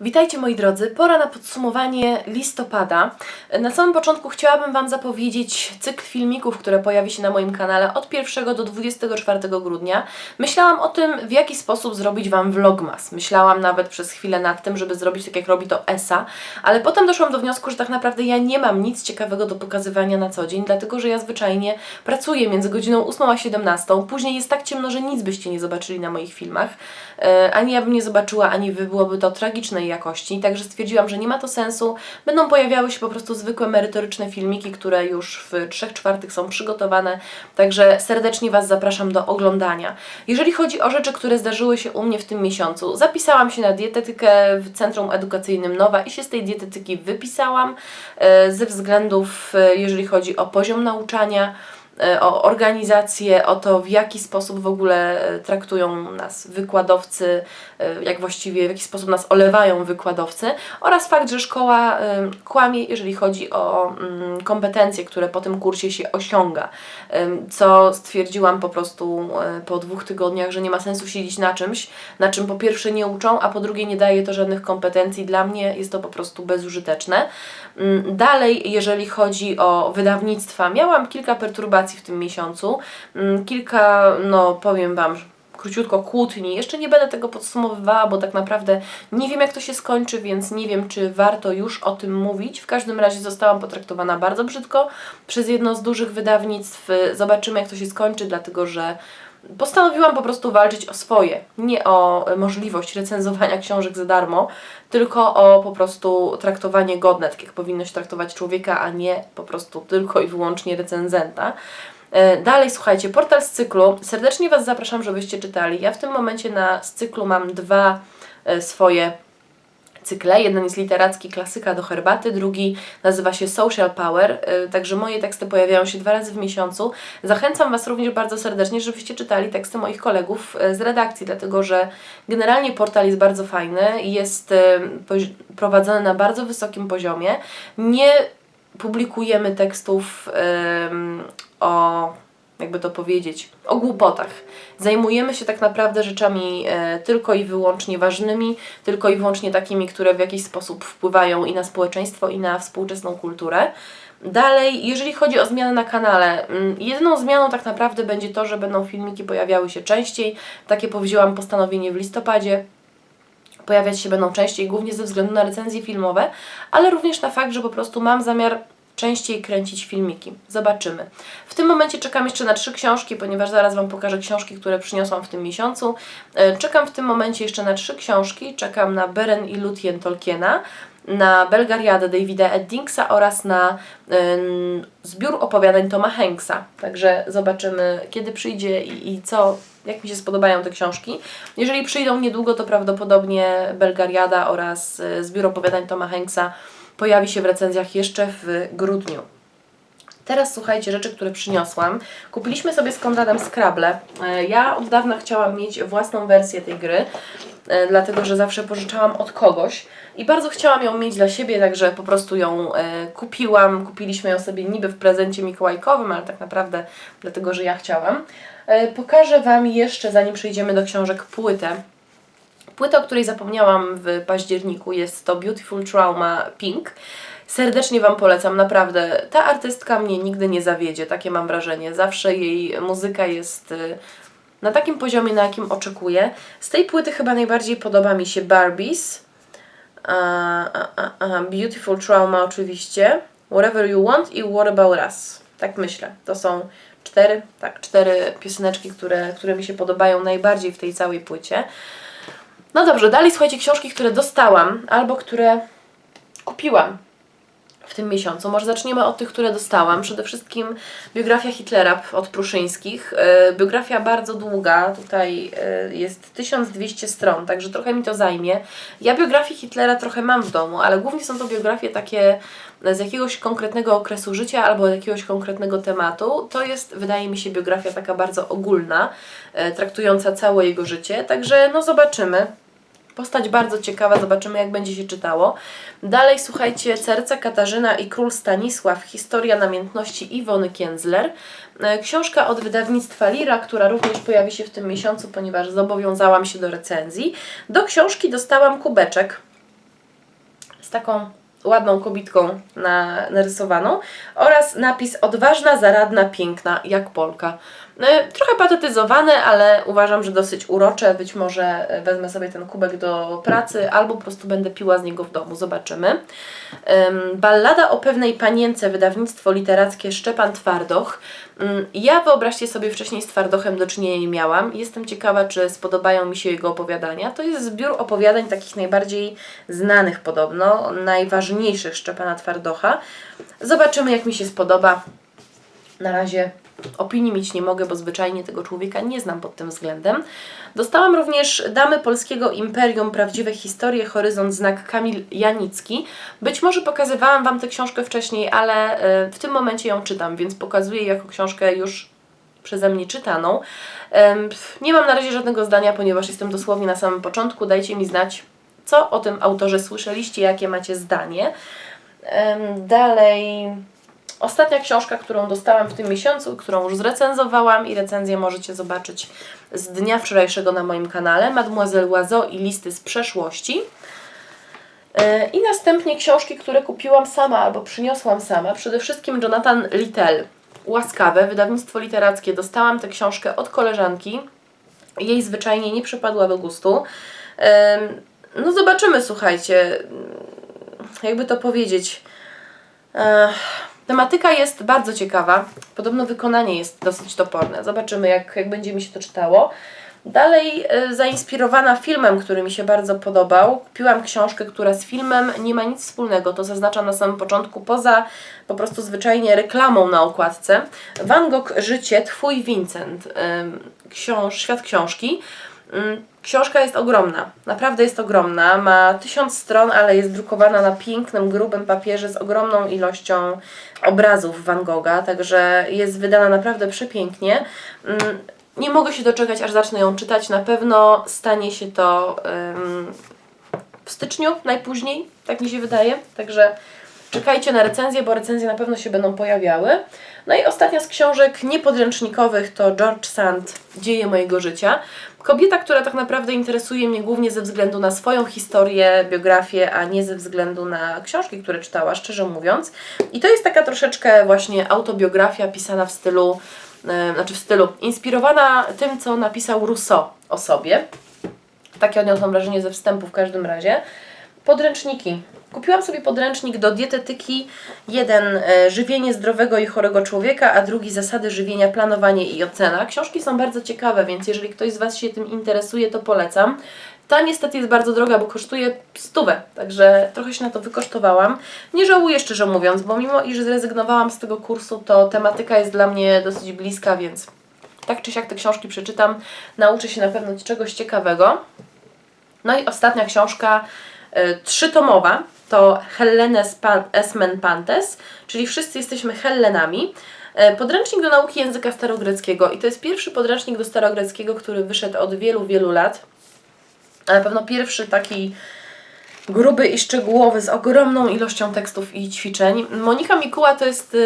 Witajcie moi drodzy, pora na podsumowanie listopada. Na samym początku chciałabym Wam zapowiedzieć cykl filmików, które pojawi się na moim kanale od 1 do 24 grudnia. Myślałam o tym, w jaki sposób zrobić Wam vlogmas. Myślałam nawet przez chwilę nad tym, żeby zrobić tak jak robi to ESA, ale potem doszłam do wniosku, że tak naprawdę ja nie mam nic ciekawego do pokazywania na co dzień, dlatego że ja zwyczajnie pracuję między godziną 8 a 17. Później jest tak ciemno, że nic byście nie zobaczyli na moich filmach. E, Ani ja bym nie zobaczyła, ani Wy byłoby to jakości, także stwierdziłam, że nie ma to sensu. Będą pojawiały się po prostu zwykłe merytoryczne filmiki, które już w 3 czwartych są przygotowane, także serdecznie Was zapraszam do oglądania. Jeżeli chodzi o rzeczy, które zdarzyły się u mnie w tym miesiącu, zapisałam się na dietetykę w Centrum Edukacyjnym Nowa i się z tej dietetyki wypisałam e, ze względów, e, jeżeli chodzi o poziom nauczania, o organizację, o to, w jaki sposób w ogóle e, traktują nas wykładowcy, e, jak właściwie, w jaki sposób nas olewają wykładowcy oraz fakt, że szkoła e, kłamie, jeżeli chodzi o mm, kompetencje, które po tym kursie się osiąga, co stwierdziłam po prostu e, po dwóch tygodniach, że nie ma sensu siedzieć na czymś, na czym po pierwsze nie uczą, a po drugie nie daje to żadnych kompetencji. Dla mnie jest to po prostu bezużyteczne. Mm, Dalej, jeżeli chodzi o wydawnictwa, miałam kilka perturbacji w tym miesiącu, Mm, kilka, no powiem Wam, króciutko kłótni. Jeszcze nie będę tego podsumowywała, bo tak naprawdę nie wiem, jak to się skończy, więc nie wiem, czy warto już o tym mówić. W każdym razie zostałam potraktowana bardzo brzydko przez jedno z dużych wydawnictw. Zobaczymy, jak to się skończy, dlatego że postanowiłam po prostu walczyć o swoje. Nie o możliwość recenzowania książek za darmo, tylko o po prostu traktowanie godne, tak jak powinno się traktować człowieka, a nie po prostu tylko i wyłącznie recenzenta. E, Dalej, słuchajcie, portal z cyklu. Serdecznie Was zapraszam, żebyście czytali. Ja w tym momencie na z cyklu mam dwa e, swoje cykle. Jeden jest literacki, klasyka do herbaty, drugi nazywa się Social Power, y, także moje teksty pojawiają się dwa razy w miesiącu. Zachęcam Was również bardzo serdecznie, żebyście czytali teksty moich kolegów y, z redakcji, dlatego że generalnie portal jest bardzo fajny, jest y, prowadzony na bardzo wysokim poziomie. Nie publikujemy tekstów o jakby to powiedzieć, o głupotach. Zajmujemy się tak naprawdę rzeczami e, tylko i wyłącznie ważnymi, tylko i wyłącznie takimi, które w jakiś sposób wpływają i na społeczeństwo, i na współczesną kulturę. Dalej, jeżeli chodzi o zmiany na kanale, mm, jedyną zmianą tak naprawdę będzie to, że będą filmiki pojawiały się częściej. Takie powzięłam postanowienie w listopadzie pojawiać się będą częściej, głównie ze względu na recenzje filmowe, ale również na fakt, że po prostu mam zamiar częściej kręcić filmiki. Zobaczymy. W tym momencie czekam jeszcze na trzy książki, ponieważ zaraz Wam pokażę książki, które przyniosłam w tym miesiącu. E, Czekam w tym momencie jeszcze na trzy książki. Czekam na Beren i Lutien Tolkiena, na Belgariadę Davida Eddingsa oraz na ym, zbiór opowiadań Toma Hanksa. Także zobaczymy, kiedy przyjdzie i, i co, jak mi się spodobają te książki. Jeżeli przyjdą niedługo, to prawdopodobnie Belgariada oraz y, zbiór opowiadań Toma Hanksa pojawi się w recenzjach jeszcze w grudniu. Teraz słuchajcie, rzeczy, które przyniosłam. Kupiliśmy sobie z Konradem Scrabble. E, Ja od dawna chciałam mieć własną wersję tej gry, e, dlatego że zawsze pożyczałam od kogoś i bardzo chciałam ją mieć dla siebie, także po prostu ją e, kupiłam. Kupiliśmy ją sobie niby w prezencie mikołajkowym, ale tak naprawdę dlatego, że ja chciałam. Pokażę Wam jeszcze, zanim przejdziemy do książek, płytę. Płyta, o której zapomniałam w październiku, jest to Beautiful Trauma Pink. Serdecznie Wam polecam, naprawdę. Ta artystka mnie nigdy nie zawiedzie, takie mam wrażenie. Zawsze jej muzyka jest y, na takim poziomie, na jakim oczekuję. Z tej płyty chyba najbardziej podoba mi się Barbies. Beautiful Trauma oczywiście. Whatever You Want i What About Us. Tak myślę. To są cztery, tak, cztery pioseneczki, które, które mi się podobają najbardziej w tej całej płycie. No dobrze, dalej słuchajcie książki, które dostałam albo które kupiłam w tym miesiącu. Może zaczniemy od tych, które dostałam. Przede wszystkim biografia Hitlera od Pruszyńskich. E, Biografia bardzo długa, tutaj e, jest 1200 stron, także trochę mi to zajmie. Ja biografii Hitlera trochę mam w domu, ale głównie są to biografie takie z jakiegoś konkretnego okresu życia albo jakiegoś konkretnego tematu. To jest, wydaje mi się, biografia taka bardzo ogólna, e, traktująca całe jego życie, także no zobaczymy. Postać bardzo ciekawa, zobaczymy jak będzie się czytało. Dalej słuchajcie, Serce Katarzyna i Król Stanisław, historia namiętności Iwony Kienzler. E, Książka od wydawnictwa Lira, która również pojawi się w tym miesiącu, ponieważ zobowiązałam się do recenzji. Do książki dostałam kubeczek z taką ładną kobitką na, narysowaną oraz napis odważna, zaradna, piękna, jak Polka. E, Trochę patetyzowane, ale uważam, że dosyć urocze. Być może e, wezmę sobie ten kubek do pracy albo po prostu będę piła z niego w domu. Zobaczymy. Ballada o pewnej panience, wydawnictwo literackie Szczepan Twardoch. Mm, Ja wyobraźcie sobie, wcześniej z Twardochem do czynienia nie miałam. Jestem ciekawa, czy spodobają mi się jego opowiadania. To jest zbiór opowiadań takich najbardziej znanych podobno, najważniejszych Szczepana Twardocha. Zobaczymy, jak mi się spodoba. Na razie opinii mieć nie mogę, bo zwyczajnie tego człowieka nie znam pod tym względem. Dostałam również Damy Polskiego Imperium, Prawdziwe Historie, Horyzont Znak Kamil Janicki. Być może pokazywałam Wam tę książkę wcześniej, ale y, w tym momencie ją czytam, więc pokazuję jako książkę już przeze mnie czytaną. Nie mam na razie żadnego zdania, ponieważ jestem dosłownie na samym początku. Dajcie mi znać, co o tym autorze słyszeliście, jakie macie zdanie. Dalej, ostatnia książka, którą dostałam w tym miesiącu, którą już zrecenzowałam i recenzję możecie zobaczyć z dnia wczorajszego na moim kanale, Mademoiselle Loiseau i listy z przeszłości. E, I następnie książki, które kupiłam sama albo przyniosłam sama. Przede wszystkim Jonathan Littell, Łaskawe, wydawnictwo literackie. Dostałam tę książkę od koleżanki. Jej zwyczajnie nie przypadła do gustu. Em, No zobaczymy, słuchajcie, jakby to powiedzieć. Ech, Tematyka jest bardzo ciekawa. Podobno wykonanie jest dosyć toporne. Zobaczymy, jak, jak będzie mi się to czytało. Dalej, e, zainspirowana filmem, który mi się bardzo podobał, kupiłam książkę, która z filmem nie ma nic wspólnego. To zaznaczam na samym początku, poza po prostu zwyczajnie reklamą na okładce. Van Gogh Życie, Twój Vincent. Ym, Książ, świat książki. Ym, Książka jest ogromna, naprawdę jest ogromna. Ma tysiąc stron, ale jest drukowana na pięknym, grubym papierze z ogromną ilością obrazów Van Gogha, także jest wydana naprawdę przepięknie. Ym, Nie mogę się doczekać, aż zacznę ją czytać. Na pewno stanie się to w styczniu najpóźniej, tak mi się wydaje. Także czekajcie na recenzję, bo recenzje na pewno się będą pojawiały. No i ostatnia z książek niepodręcznikowych to George Sand, Dzieje mojego życia. Kobieta, która tak naprawdę interesuje mnie głównie ze względu na swoją historię, biografię, a nie ze względu na książki, które czytała, szczerze mówiąc. I to jest taka troszeczkę właśnie autobiografia pisana w stylu, e, znaczy w stylu, inspirowana tym, co napisał Rousseau o sobie. Takie odniosłam wrażenie ze wstępu w każdym razie. Podręczniki. Kupiłam sobie podręcznik do dietetyki. Jeden e, żywienie zdrowego i chorego człowieka, a drugi zasady żywienia, planowanie i ocena. Książki są bardzo ciekawe, więc jeżeli ktoś z Was się tym interesuje, to polecam. Ta niestety jest bardzo droga, bo kosztuje stówę, także trochę się na to wykosztowałam. Nie żałuję szczerze mówiąc, bo mimo iż zrezygnowałam z tego kursu, to tematyka jest dla mnie dosyć bliska, więc tak czy siak te książki przeczytam, nauczę się na pewno czegoś ciekawego. No i ostatnia książka, trzytomowa, to Hellenes Pan- Esmen Pantes, czyli wszyscy jesteśmy Hellenami. Y, Podręcznik do nauki języka starogreckiego i to jest pierwszy podręcznik do starogreckiego, który wyszedł od wielu, wielu lat. Na pewno pierwszy taki gruby i szczegółowy, z ogromną ilością tekstów i ćwiczeń. Monika Mikuła to jest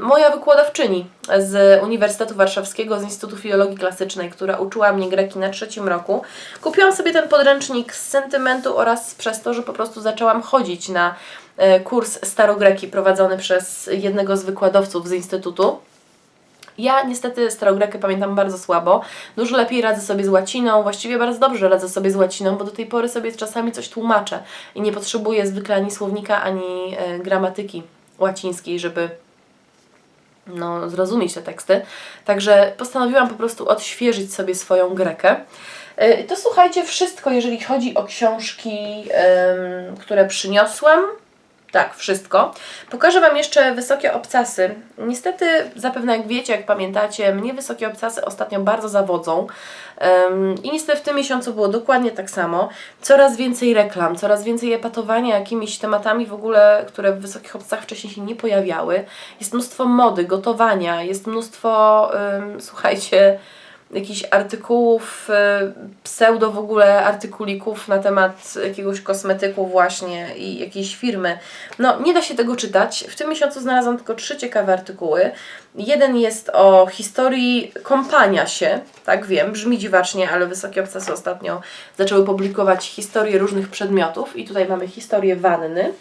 moja wykładowczyni z Uniwersytetu Warszawskiego, z Instytutu Filologii Klasycznej, która uczyła mnie greki na trzecim roku. Kupiłam sobie ten podręcznik z sentymentu oraz przez to, że po prostu zaczęłam chodzić na e, kurs Starogreki prowadzony przez jednego z wykładowców z Instytutu. Ja niestety starogrekę pamiętam bardzo słabo. Dużo lepiej radzę sobie z łaciną, właściwie bardzo dobrze radzę sobie z łaciną, bo do tej pory sobie czasami coś tłumaczę i nie potrzebuję zwykle ani słownika, ani e, gramatyki łacińskiej, żeby no, zrozumieć te teksty. Także postanowiłam po prostu odświeżyć sobie swoją grekę. E, To słuchajcie, wszystko, jeżeli chodzi o książki, które przyniosłam. Tak, wszystko. Pokażę Wam jeszcze wysokie obcasy. Niestety, zapewne jak wiecie, jak pamiętacie, mnie wysokie obcasy ostatnio bardzo zawodzą. Em, I niestety w tym miesiącu było dokładnie tak samo. Coraz więcej reklam, coraz więcej epatowania jakimiś tematami w ogóle, które w wysokich obcasach wcześniej się nie pojawiały. Jest mnóstwo mody, gotowania, jest mnóstwo, em, słuchajcie, jakichś artykułów, y, pseudo w ogóle artykulików na temat jakiegoś kosmetyku właśnie i jakiejś firmy. No, nie da się tego czytać. W tym miesiącu znalazłam tylko trzy ciekawe artykuły. Jeden jest o historii kąpania się, tak wiem, brzmi dziwacznie, ale wysokie obcasy ostatnio zaczęły publikować historię różnych przedmiotów i tutaj mamy historię wanny.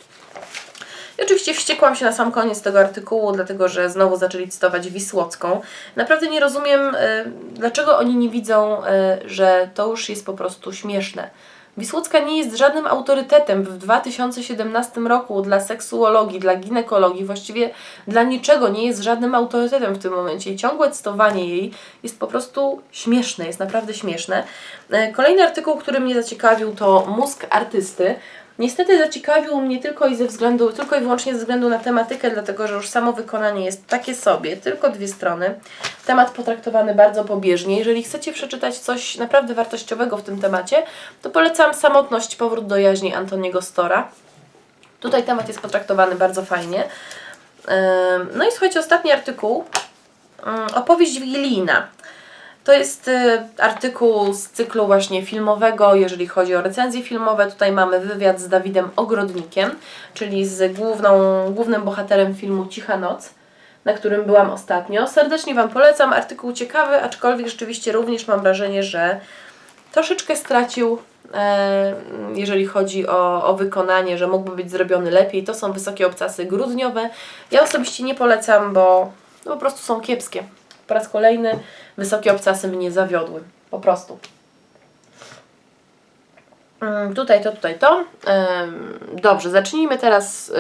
I oczywiście wściekłam się na sam koniec tego artykułu, dlatego że znowu zaczęli cytować Wisłocką. Naprawdę nie rozumiem, y, dlaczego oni nie widzą, y, że to już jest po prostu śmieszne. Wisłocka nie jest żadnym autorytetem w 2017 roku dla seksuologii, dla ginekologii, właściwie dla niczego nie jest żadnym autorytetem w tym momencie. I ciągłe cytowanie jej jest po prostu śmieszne, jest naprawdę śmieszne. Y, Kolejny artykuł, który mnie zaciekawił, to Mózg artysty. Niestety zaciekawił mnie tylko i ze względu, tylko i wyłącznie ze względu na tematykę, dlatego że już samo wykonanie jest takie sobie, tylko dwie strony. Temat potraktowany bardzo pobieżnie. Jeżeli chcecie przeczytać coś naprawdę wartościowego w tym temacie, to polecam Samotność, powrót do jaźni Antoniego Stora. Tutaj temat jest potraktowany bardzo fajnie. No i słuchajcie, ostatni artykuł. Ym, Opowieść wigilijna. To jest y, artykuł z cyklu właśnie filmowego, jeżeli chodzi o recenzje filmowe. Tutaj mamy wywiad z Dawidem Ogrodnikiem, czyli z główną, głównym bohaterem filmu Cicha Noc, na którym byłam ostatnio. Serdecznie Wam polecam. Artykuł ciekawy, aczkolwiek rzeczywiście również mam wrażenie, że troszeczkę stracił, e, jeżeli chodzi o, o wykonanie, że mógłby być zrobiony lepiej. To są wysokie obcasy grudniowe. Ja osobiście nie polecam, bo no, po prostu są kiepskie. Po raz kolejny wysokie obcasy mnie zawiodły. Po prostu. Ym, Tutaj to, tutaj to. Dobrze, zacznijmy teraz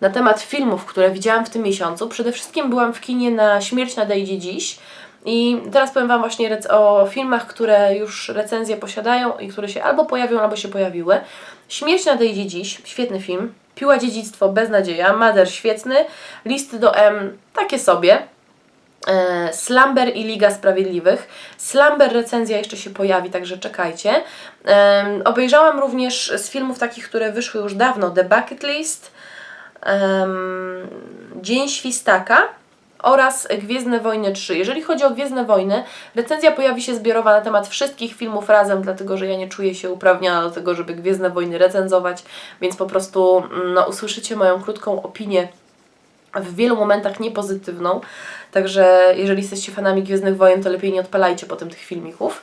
na temat filmów, które widziałam w tym miesiącu. Przede wszystkim byłam w kinie na Śmierć nadejdzie dziś. I teraz powiem Wam właśnie o filmach, które już recenzje posiadają i które się albo pojawią, albo się pojawiły. Śmierć nadejdzie dziś, świetny film. Piła dziedzictwo, beznadzieja. Mother, świetny. Listy do M, takie sobie. E, Slumber i Liga Sprawiedliwych. Slumber recenzja jeszcze się pojawi, także czekajcie. Em, obejrzałam również z filmów takich, które wyszły już dawno, The Bucket List, em, Dzień Świstaka oraz Gwiezdne Wojny 3. Jeżeli chodzi o Gwiezdne Wojny, recenzja pojawi się zbiorowa na temat wszystkich filmów razem, dlatego że ja nie czuję się uprawniona do tego, żeby Gwiezdne Wojny recenzować, więc po prostu mm, no, usłyszycie moją krótką opinię w wielu momentach niepozytywną. Także jeżeli jesteście fanami Gwiezdnych Wojen, to lepiej nie odpalajcie potem tych filmików.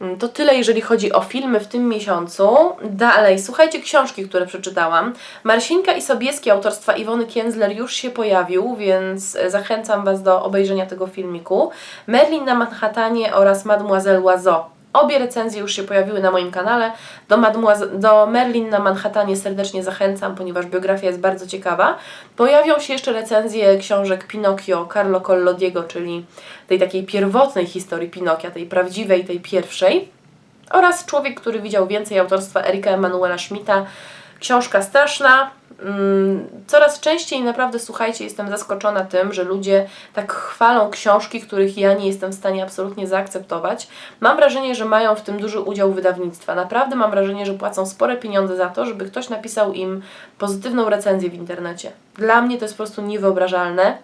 Mm, To tyle, jeżeli chodzi o filmy w tym miesiącu. Dalej, słuchajcie książki, które przeczytałam. Marsinka i Sobieski autorstwa Iwony Kienzler już się pojawił, więc e, zachęcam Was do obejrzenia tego filmiku. Merlin na Manhattanie oraz Mademoiselle Loiseau. Obie recenzje już się pojawiły na moim kanale. Do, Mademoiselle, do Merlin na Manhattanie serdecznie zachęcam, ponieważ biografia jest bardzo ciekawa. Pojawią się jeszcze recenzje książek Pinocchio Carlo Collodiego, czyli tej takiej pierwotnej historii Pinokia, tej prawdziwej, tej pierwszej. Oraz Człowiek, który widział więcej autorstwa Erika Emanuela Schmidta. Książka straszna. Mm, Coraz częściej naprawdę, słuchajcie, jestem zaskoczona tym, że ludzie tak chwalą książki, których ja nie jestem w stanie absolutnie zaakceptować. Mam wrażenie, że mają w tym duży udział wydawnictwa. Naprawdę mam wrażenie, że płacą spore pieniądze za to, żeby ktoś napisał im pozytywną recenzję w internecie. Dla mnie to jest po prostu niewyobrażalne.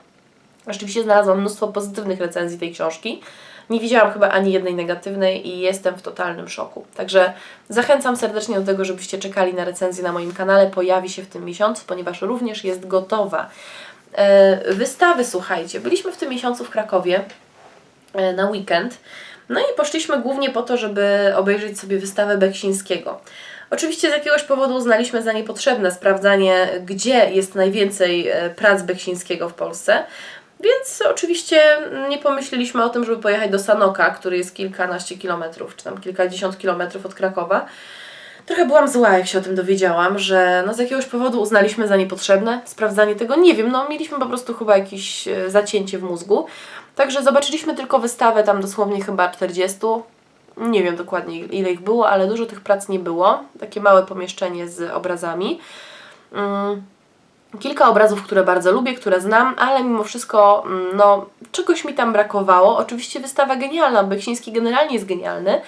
Rzeczywiście znalazłam mnóstwo pozytywnych recenzji tej książki. Nie widziałam chyba ani jednej negatywnej i jestem w totalnym szoku. Także zachęcam serdecznie do tego, żebyście czekali na recenzję na moim kanale. Pojawi się w tym miesiącu, ponieważ również jest gotowa. E, wystawy, słuchajcie. Byliśmy w tym miesiącu w Krakowie e, na weekend. No i poszliśmy głównie po to, żeby obejrzeć sobie wystawę Beksińskiego. Oczywiście z jakiegoś powodu uznaliśmy za niepotrzebne sprawdzanie, gdzie jest najwięcej e, prac Beksińskiego w Polsce. Więc oczywiście nie pomyśleliśmy o tym, żeby pojechać do Sanoka, który jest kilkanaście kilometrów, czy tam kilkadziesiąt kilometrów od Krakowa. Trochę byłam zła, jak się o tym dowiedziałam, że no z jakiegoś powodu uznaliśmy za niepotrzebne sprawdzanie tego. Nie wiem, no mieliśmy po prostu chyba jakieś e, zacięcie w mózgu. Także zobaczyliśmy tylko wystawę, tam dosłownie chyba 40. Nie wiem dokładnie ile ich było, ale dużo tych prac nie było. Takie małe pomieszczenie z obrazami. Mm. Kilka obrazów, które bardzo lubię, które znam, ale mimo wszystko, mm, no, czegoś mi tam brakowało. Oczywiście wystawa genialna, Beksiński generalnie jest genialny,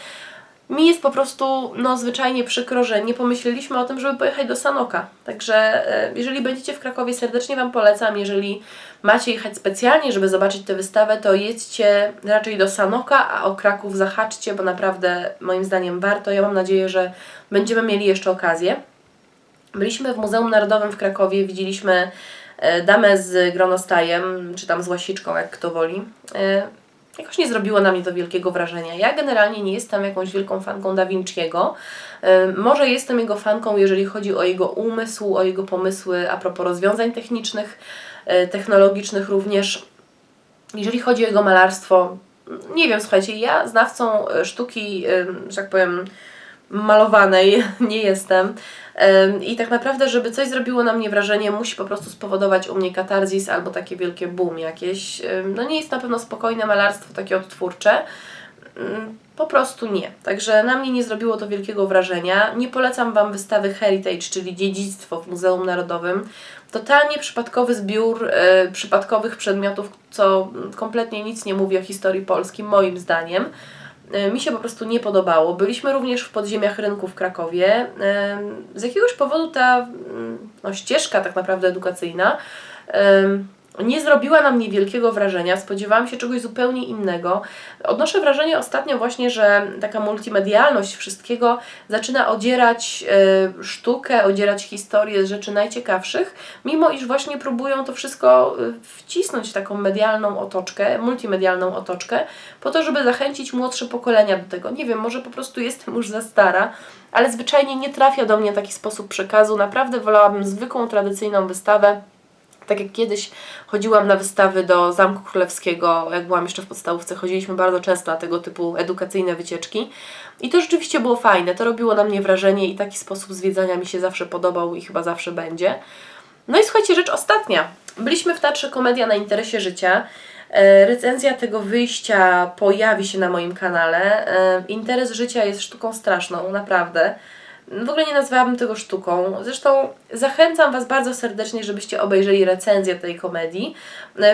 mi jest po prostu no, zwyczajnie przykro, że nie pomyśleliśmy o tym, żeby pojechać do Sanoka. Także e, jeżeli będziecie w Krakowie, serdecznie Wam polecam. Jeżeli macie jechać specjalnie, żeby zobaczyć tę wystawę, to jedźcie raczej do Sanoka, a o Kraków zahaczcie, bo naprawdę moim zdaniem warto. Ja mam nadzieję, że będziemy mieli jeszcze okazję. Byliśmy w Muzeum Narodowym w Krakowie, widzieliśmy e, damę z gronostajem, czy tam z łasiczką, jak kto woli. E, Jakoś nie zrobiło na mnie to wielkiego wrażenia. Ja generalnie nie jestem jakąś wielką fanką Da Vinciego. E, Może jestem jego fanką, jeżeli chodzi o jego umysł, o jego pomysły a propos rozwiązań technicznych, technologicznych również. Jeżeli chodzi o jego malarstwo, nie wiem, słuchajcie, ja znawcą sztuki, że tak powiem, malowanej nie jestem. I tak naprawdę, żeby coś zrobiło na mnie wrażenie, musi po prostu spowodować u mnie katarzis albo takie wielkie boom jakieś. No nie jest na pewno spokojne malarstwo takie odtwórcze. Mm, Po prostu nie. Także na mnie nie zrobiło to wielkiego wrażenia. Nie polecam Wam wystawy Heritage, czyli dziedzictwo w Muzeum Narodowym. Totalnie przypadkowy zbiór e, przypadkowych przedmiotów, co kompletnie nic nie mówi o historii Polski, moim zdaniem. E, Mi się po prostu nie podobało. Byliśmy również w podziemiach rynku w Krakowie. E, Z jakiegoś powodu ta mm, no, ścieżka tak naprawdę edukacyjna nie zrobiła na mnie wielkiego wrażenia. Spodziewałam się czegoś zupełnie innego. Odnoszę wrażenie ostatnio właśnie, że taka multimedialność wszystkiego zaczyna odzierać e, sztukę, odzierać historię z rzeczy najciekawszych, mimo iż właśnie próbują to wszystko e, wcisnąć w taką medialną otoczkę, multimedialną otoczkę, po to, żeby zachęcić młodsze pokolenia do tego. Nie wiem, może po prostu jestem już za stara, ale zwyczajnie nie trafia do mnie taki sposób przekazu. Naprawdę wolałabym zwykłą, tradycyjną wystawę. Tak jak kiedyś chodziłam na wystawy do Zamku Królewskiego, jak byłam jeszcze w podstawówce, chodziliśmy bardzo często na tego typu edukacyjne wycieczki. I to rzeczywiście było fajne, to robiło na mnie wrażenie i taki sposób zwiedzania mi się zawsze podobał i chyba zawsze będzie. No i słuchajcie, rzecz ostatnia. Byliśmy w Teatrze Komedia na interesie życia. E, Recenzja tego wyjścia pojawi się na moim kanale. E, Interes życia jest sztuką straszną, naprawdę. W ogóle nie nazwałabym tego sztuką. Zresztą zachęcam Was bardzo serdecznie, żebyście obejrzeli recenzję tej komedii.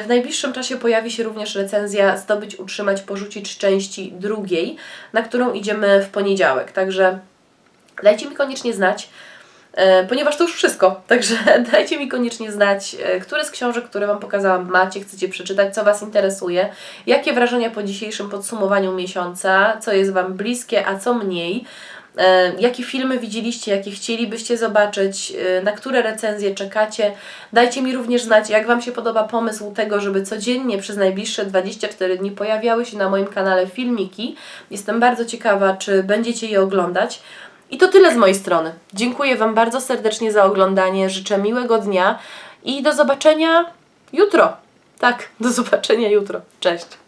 W najbliższym czasie pojawi się również recenzja Zdobyć, utrzymać, porzucić części drugiej, na którą idziemy w poniedziałek. Także dajcie mi koniecznie znać. E, ponieważ to już wszystko. Także dajcie mi koniecznie znać, e, które z książek, które Wam pokazałam, macie, chcecie przeczytać, co Was interesuje, jakie wrażenia po dzisiejszym podsumowaniu miesiąca, co jest Wam bliskie, a co mniej. E, Jakie filmy widzieliście, jakie chcielibyście zobaczyć, e, na które recenzje czekacie. Dajcie mi również znać, jak Wam się podoba pomysł tego, żeby codziennie przez najbliższe 24 dni pojawiały się na moim kanale filmiki. Jestem bardzo ciekawa, czy będziecie je oglądać. I to tyle z mojej strony. Dziękuję Wam bardzo serdecznie za oglądanie. Życzę miłego dnia i do zobaczenia jutro. Tak, do zobaczenia jutro. Cześć.